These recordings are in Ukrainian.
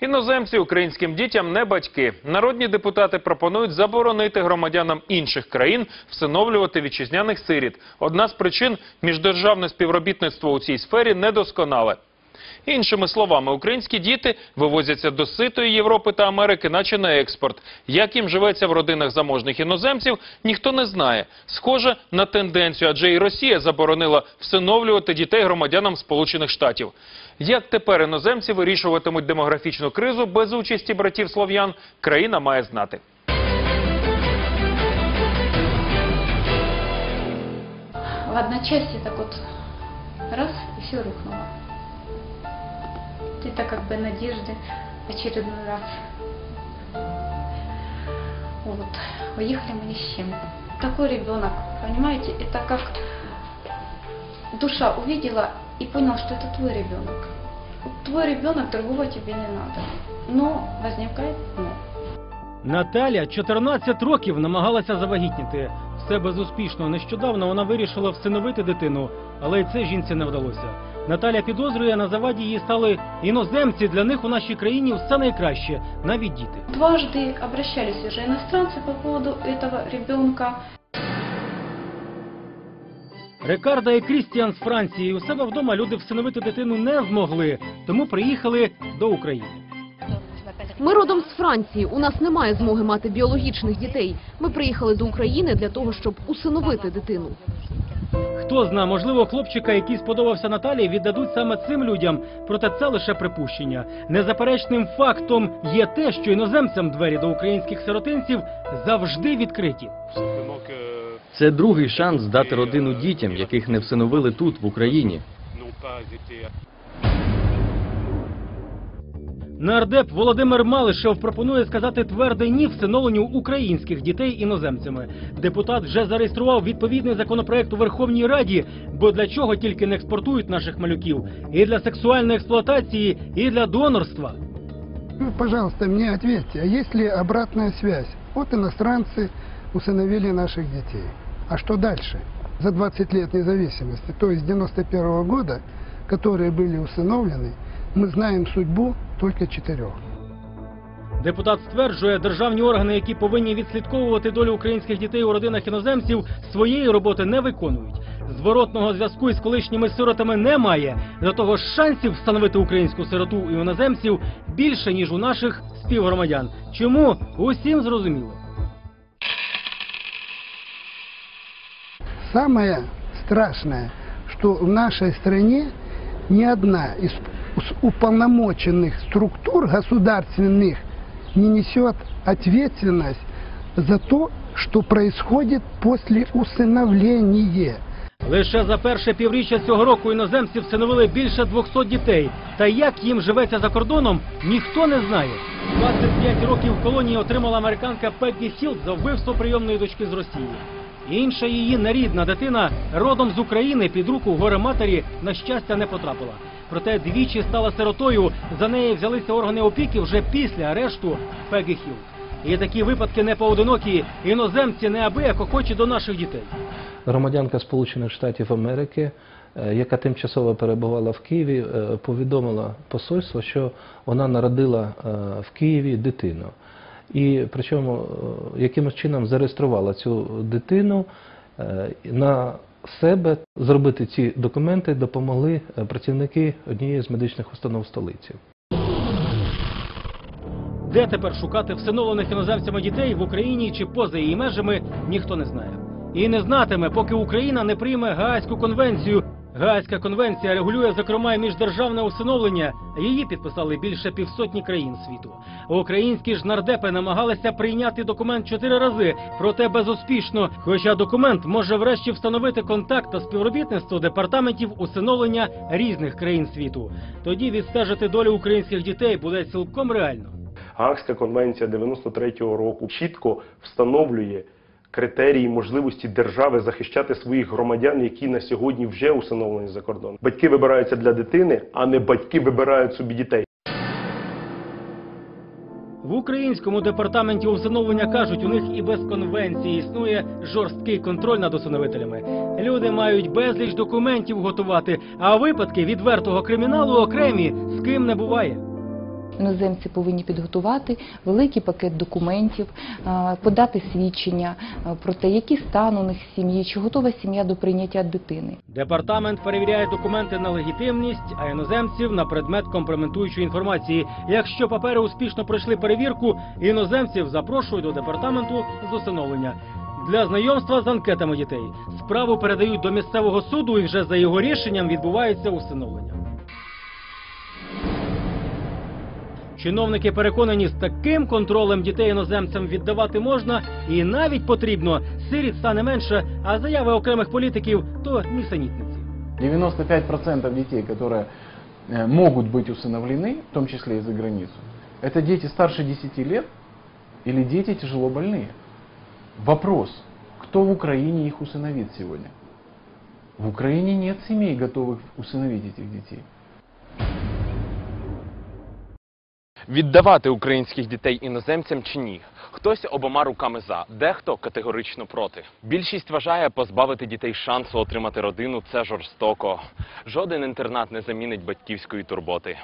Іноземці українським дітям не батьки. Народні депутати пропонують заборонити громадянам інших країн всиновлювати вітчизняних сиріт. Одна з причин міждержавне співробітництво у цій сфері недосконале. Іншими словами, українські діти вивозяться до ситої Європи та Америки, наче на експорт. Як їм живеться в родинах заможних іноземців, ніхто не знає. Схоже на тенденцію, адже і Росія заборонила всиновлювати дітей громадянам Сполучених Штатів. Як тепер іноземці вирішуватимуть демографічну кризу без участі братів слов'ян, країна має знати. в одночасье так вот раз и все рухнуло. Это как бы надежды очередной раз. Вот. Уехали мы ни с чем. Такой ребенок, понимаете, это как душа увидела и поняла, что это твой ребенок. Вот твой ребенок, другого тебе не надо. Но возникает но. Наталя 14 років намагалася завагітніти. Все безуспішно. Нещодавно вона вирішила всиновити дитину, але й це жінці не вдалося. Наталя підозрює, на заваді її стали іноземці. Для них у нашій країні все найкраще, навіть діти. Дважды обращались уже иностранцы по поводу этого ребенка. Рикарда і Крістіан з Франції у себе вдома люди всиновити дитину не змогли, тому приїхали до України. Ми родом з Франції. У нас немає змоги мати біологічних дітей. Ми приїхали до України для того, щоб усиновити дитину. Хто зна, можливо, хлопчика, який сподобався Наталії, віддадуть саме цим людям. Проте це лише припущення. Незаперечним фактом є те, що іноземцям двері до українських сиротинців завжди відкриті. Це другий шанс здати родину дітям, яких не всиновили тут, в Україні. Нардеп Володимир Малишев пропонує сказати тверде ні всиновленню українських дітей іноземцями. Депутат вже зареєстрував відповідний законопроект у Верховній Раді, бо для чого тільки не експортують наших малюків і для сексуальної експлуатації, і для донорства. Вы, пожалуйста, мне ответьте, а есть ли обратная связь? Вот иностранцы усыновили наших детей. А что дальше? За 20 лет независимости, то есть с 91 года, которые были усыновлены, мы знаем судьбу только четырех. Депутат стверджує, державні органи, які повинні відслідковувати долю українських дітей у родинах іноземців, своєї роботи не виконують. Зворотного зв'язку із колишніми сиротами немає. До того ж, шансів встановити українську сироту у іноземців більше ніж у наших співгромадян. Чому усім зрозуміло? Самое страшное, что в нашей стране ни одна из с- уполномоченных структур государственных не несет ответственность за то, что происходит после усыновления. Лише за перше півріччя цього року іноземці всиновили більше 200 дітей. Та як їм живеться за кордоном, ніхто не знає. 25 років в колонії отримала американка Пеггі Хілд за вбивство прийомної дочки з Росії. Інша її нерідна дитина родом з України під руку горе матері на щастя не потрапила. Проте двічі стала сиротою. За неї взялися органи опіки вже після арешту Пеггі Хілд. І такі випадки не поодинокі. Іноземці неабияк охочі до наших дітей. громадянка Сполучених Штатів Америки, е, яка тимчасово перебувала в Києві, е, повідомила посольство, що вона народила е, в Києві дитину. І причому якимось чином зареєструвала цю дитину на себе зробити ці документи допомогли е, працівники однієї з медичних установ столиці. Де тепер шукати всиновлених іноземцями дітей в Україні чи поза її межами, ніхто не знає. І не знатиме, поки Україна не прийме Гаазьку конвенцію. Гаазька конвенція регулює, зокрема, і міждержавне усиновлення. Її підписали більше півсотні країн світу. Українські ж нардепи намагалися прийняти документ чотири рази, проте безуспішно. Хоча документ може врешті встановити контакт та співробітництво департаментів усиновлення різних країн світу. Тоді відстежити долю українських дітей буде цілком реально. Гаагська конвенція 93-го року чітко встановлює критерії можливості держави захищати своїх громадян, які на сьогодні вже усиновлені за кордон. Батьки вибираються для дитини, а не батьки вибирають собі дітей. В українському департаменті усиновлення кажуть, у них і без конвенції існує жорсткий контроль над усиновителями. Люди мають безліч документів готувати, а випадки відвертого криміналу окремі з ким не буває. Іноземці повинні підготувати великий пакет документів, е, подати свідчення е, про те, який стан у них сім'ї, чи готова сім'я до прийняття дитини. Департамент перевіряє документи на легітимність, а іноземців на предмет компрометуючої інформації. Якщо папери успішно пройшли перевірку, іноземців запрошують до департаменту з усиновлення. Для знайомства з анкетами дітей справу передають до місцевого суду, і вже за його рішенням відбувається усиновлення. Чиновники переконані, з таким контролем дітей іноземцям віддавати можна і навіть потрібно. Сиріт стане менше, а заяви окремих політиків то нісенітниці. 95% детей, которые э, могут быть усыновлены, в том числе и за границу, это дети старше 10 лет или дети тяжело больные. Вопрос, кто в Украине их усыновит сегодня? В Украине нет семей, готовых усыновить этих детей. Віддавати українських дітей іноземцям чи ні? Хтось обома руками за, дехто категорично проти. Більшість вважає, позбавити дітей шансу отримати родину це жорстоко. Жоден інтернат не замінить батьківської турботи.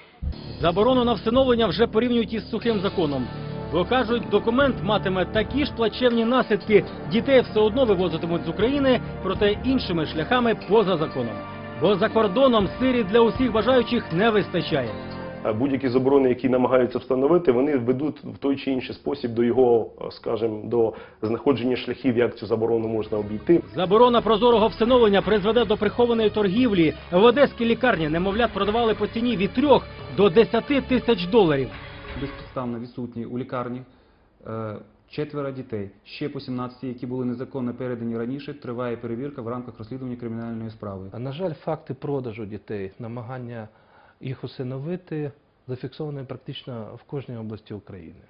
Заборону на всиновлення вже порівнюють із сухим законом. Бо кажуть, документ матиме такі ж плачевні наслідки. Дітей все одно вивозитимуть з України, проте іншими шляхами поза законом. Бо за кордоном сирі для усіх бажаючих не вистачає. Е, Будь-які заборони, які намагаються встановити, вони ведуть в той чи інший спосіб до його, е, скажімо, до знаходження шляхів, як цю заборону можна обійти. Заборона прозорого всиновлення призведе до прихованої торгівлі. В одеській лікарні немовлят продавали по ціні від 3 до 10 тисяч доларів. безпідставно відсутні у лікарні. Е, Четверо дітей, ще по 17, які були незаконно передані раніше, триває перевірка в рамках розслідування кримінальної справи. А на жаль, факти продажу дітей, намагання їх усиновити зафіксовані практично в кожній області України.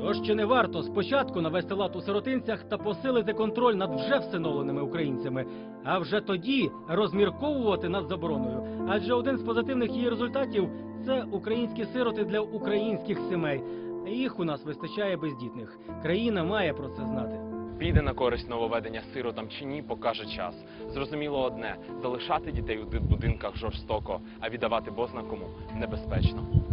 Тож чи не варто спочатку навести лад у сиротинцях та посилити контроль над вже всиновленими українцями, а вже тоді розмірковувати над забороною. Адже один з позитивних її результатів це українські сироти для українських сімей. Їх у нас вистачає бездітних. Країна має про це знати. Піде на користь нововведення сиротам чи ні, покаже час. Зрозуміло одне: залишати дітей у будинках жорстоко, а віддавати бозна кому небезпечно.